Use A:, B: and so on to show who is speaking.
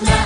A: 나